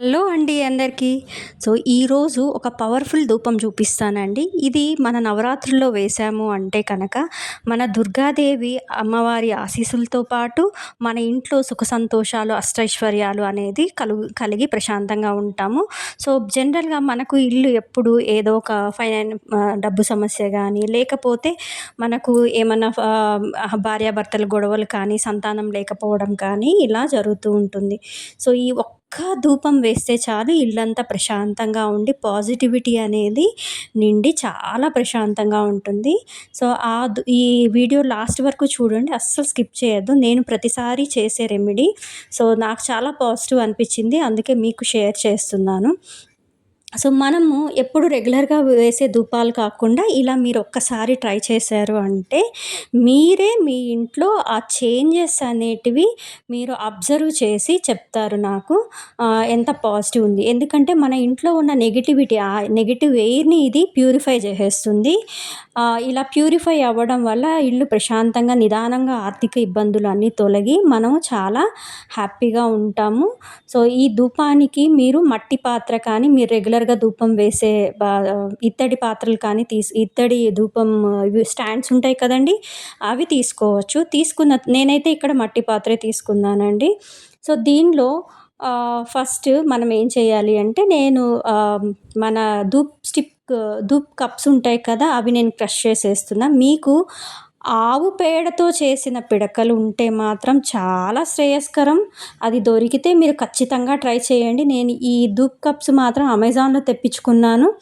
Hello అండి అందరికీ. So ఈరోజు ఒక పవర్ఫుల్ ధూపం చూపిస్తానండి. ఇది మన నవరాత్రుల్లో వేసాము అంటే కనుక మన దుర్గాదేవి అమ్మవారి ఆశీస్సులతో పాటు మన ఇంట్లో సుఖ సంతోషాలు అష్టైశ్వర్యాలు అనేది కలుగు కలిగి ప్రశాంతంగా ఉంటాము. సో జనరల్గా మనకు ఇల్లు ఎప్పుడు ఏదో ఒక ఫైనాన్ డబ్బు సమస్య కానీ లేకపోతే మనకు ఏమన్నా భార్యాభర్తల గొడవలు కానీ సంతానం లేకపోవడం కానీ ఇలా జరుగుతూ ఉంటుంది. సో ఈ ఒక్క ఒక్క ధూపం వేస్తే చాలు ఇల్లంతా ప్రశాంతంగా ఉండి పాజిటివిటీ అనేది నిండి చాలా ప్రశాంతంగా ఉంటుంది. సో ఆ ఈ వీడియో లాస్ట్ వరకు చూడండి అస్సలు స్కిప్ చేయొద్దు. నేను ప్రతిసారి చేసే రెమెడీ. సో నాకు చాలా పాజిటివ్ అనిపించింది అందుకే మీకు షేర్ చేస్తున్నాను. సో మనము ఎప్పుడు రెగ్యులర్గా వేసే ధూపాలు కాకుండా ఇలా మీరు ఒక్కసారి ట్రై చేశారు అంటే మీరే మీ ఇంట్లో ఆ చేంజెస్ అనేటివి మీరు అబ్జర్వ్ చేసి చెప్తారు నాకు. ఎంత పాజిటివ్ ఉంది. ఎందుకంటే మన ఇంట్లో ఉన్న నెగిటివిటీ ఆ నెగిటివ్ ఎయిర్ని ఇది ప్యూరిఫై చేసేస్తుంది. ఇలా ప్యూరిఫై అవ్వడం వల్ల ఇల్లు ప్రశాంతంగా నిదానంగా ఆర్థిక ఇబ్బందులు అన్నీ తొలగి మనం చాలా హ్యాపీగా ఉంటాము. సో ఈ ధూపానికి మీరు మట్టి పాత్ర కానీ మీరు రెగ్యులర్ రెగ్యులర్గా ధూపం వేసే ఇత్తడి పాత్రలు కానీ తీసి ఇత్తడి ధూపం స్టాండ్స్ ఉంటాయి కదండి అవి తీసుకోవచ్చు. తీసుకున్న నేనైతే ఇక్కడ మట్టి పాత్రే తీసుకున్నానండి. సో దీనిలో ఫస్ట్ మనం ఏం చేయాలి అంటే నేను మన ధూప్ స్టిక్ ధూప్ కప్స్ ఉంటాయి కదా అవి నేను క్రష్ చేసేస్తున్నా. మీకు ఆవు పేడతో చేసిన పిడకలు ఉంటే మాత్రం చాలా శ్రేయస్కరం. అది దొరికితే మీరు ఖచ్చితంగా ట్రై చేయండి. నేను ఈ దూప్ కప్స్ మాత్రం అమెజాన్లో తెప్పించుకున్నాను.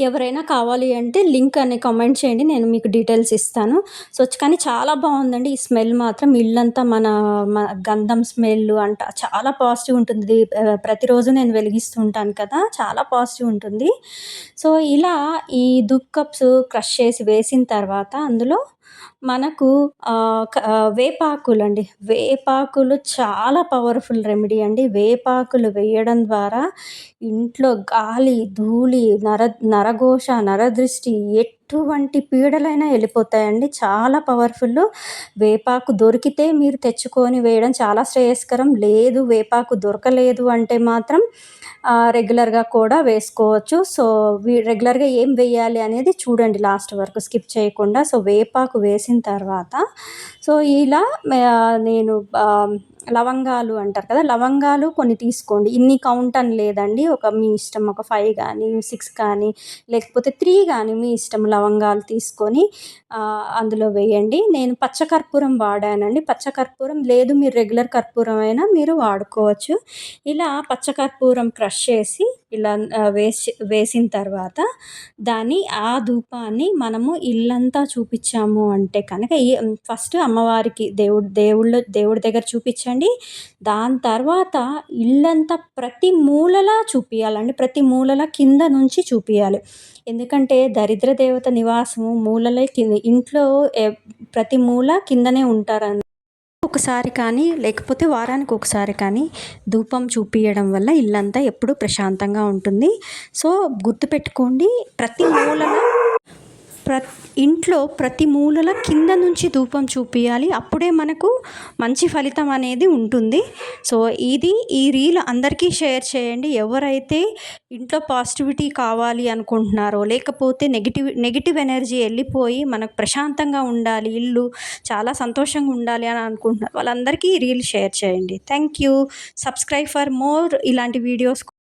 ఎవరైనా కావాలి అంటే లింక్ అని కామెంట్ చేయండి నేను మీకు డీటెయిల్స్ ఇస్తాను. సో కానీ చాలా బాగుందండి ఈ స్మెల్ మాత్రం. ఇల్లంతా మన గంధం స్మెల్ అంట చాలా పాజిటివ్ ఉంటుంది. ప్రతిరోజు నేను వెలిగిస్తుంటాను కదా చాలా పాజిటివ్ ఉంటుంది. సో ఇలా ఈ దుప్ కప్స్ క్రష్ చేసి వేసిన తర్వాత అందులో మనకు వేపాకులు అండి. వేపాకులు చాలా పవర్ఫుల్ రెమెడీ అండి. వేపాకులు వేయడం ద్వారా ఇంట్లో గాలి ధూళి నర నరఘోష నరదృష్టి ఎట్ ఎటువంటి పీడలైనా వెళ్ళిపోతాయండి. చాలా పవర్ఫుల్ వేపాకు దొరికితే మీరు తెచ్చుకొని వేయడం చాలా శ్రేయస్కరం. లేదు వేపాకు దొరకలేదు అంటే మాత్రం రెగ్యులర్గా కూడా వేసుకోవచ్చు. సో రెగ్యులర్గా ఏం వేయాలి అనేది చూడండి లాస్ట్ వరకు. స్కిప్ చేయకుండా. సో వేపాకు వేసిన తర్వాత సో ఇలా నేను లవంగాలు అంటారు కదా లవంగాలు కొన్ని తీసుకోండి. ఇన్ని కౌంట్ అని లేదండి. ఒక మీ ఇష్టం ఒక ఫైవ్ కానీ సిక్స్ కానీ లేకపోతే త్రీ కానీ మీ ఇష్టం. లవంగాలు లవంగాలు తీసుకొని అందులో వేయండి. నేను పచ్చకర్పూరం వాడానండి. పచ్చకర్పూరం లేదు మీరు రెగ్యులర్ కర్పూరం అయినా మీరు వాడుకోవచ్చు. ఇలా పచ్చకర్పూరం క్రష్ చేసి ఇలా వేసి వేసిన తర్వాత దాన్ని ఆ ధూపాన్ని మనము ఇల్లంతా చూపించాము అంటే కనుక ఫస్ట్ అమ్మవారికి దేవుడు దేవుళ్ళ దేవుడి దగ్గర చూపించండి. దాని తర్వాత ఇల్లంతా ప్రతి మూలలా చూపించాలండి ప్రతి మూలల కింద నుంచి చూపించాలి ఎందుకంటే దరిద్ర దేవత నివాసము మూలలే కింద ఇంట్లో ప్రతి మూల కిందనే ఉంటారని ఒకసారి కానీ లేకపోతే వారానికి ఒకసారి కానీ ధూపం చూపించడం వల్ల ఇల్లంతా ఎప్పుడూ ప్రశాంతంగా ఉంటుంది. సో గుర్తుపెట్టుకోండి ప్రతి మూలన ప్ర ఇంట్లో ప్రతి మూలల కింద నుంచి ధూపం చూపించాలి అప్పుడే మనకు మంచి ఫలితం అనేది ఉంటుంది. సో ఇది ఈ రీల్ అందరికీ షేర్ చేయండి. ఎవరైతే ఇంట్లో పాజిటివిటీ కావాలి అనుకుంటున్నారో లేకపోతే నెగిటివ్ నెగిటివ్ ఎనర్జీ వెళ్ళిపోయి మనకు ప్రశాంతంగా ఉండాలి ఇల్లు చాలా సంతోషంగా ఉండాలి అని అనుకుంటున్నారు వాళ్ళందరికీ ఈ రీల్ షేర్ చేయండి. Thank you. Subscribe for more ఇలాంటి వీడియోస్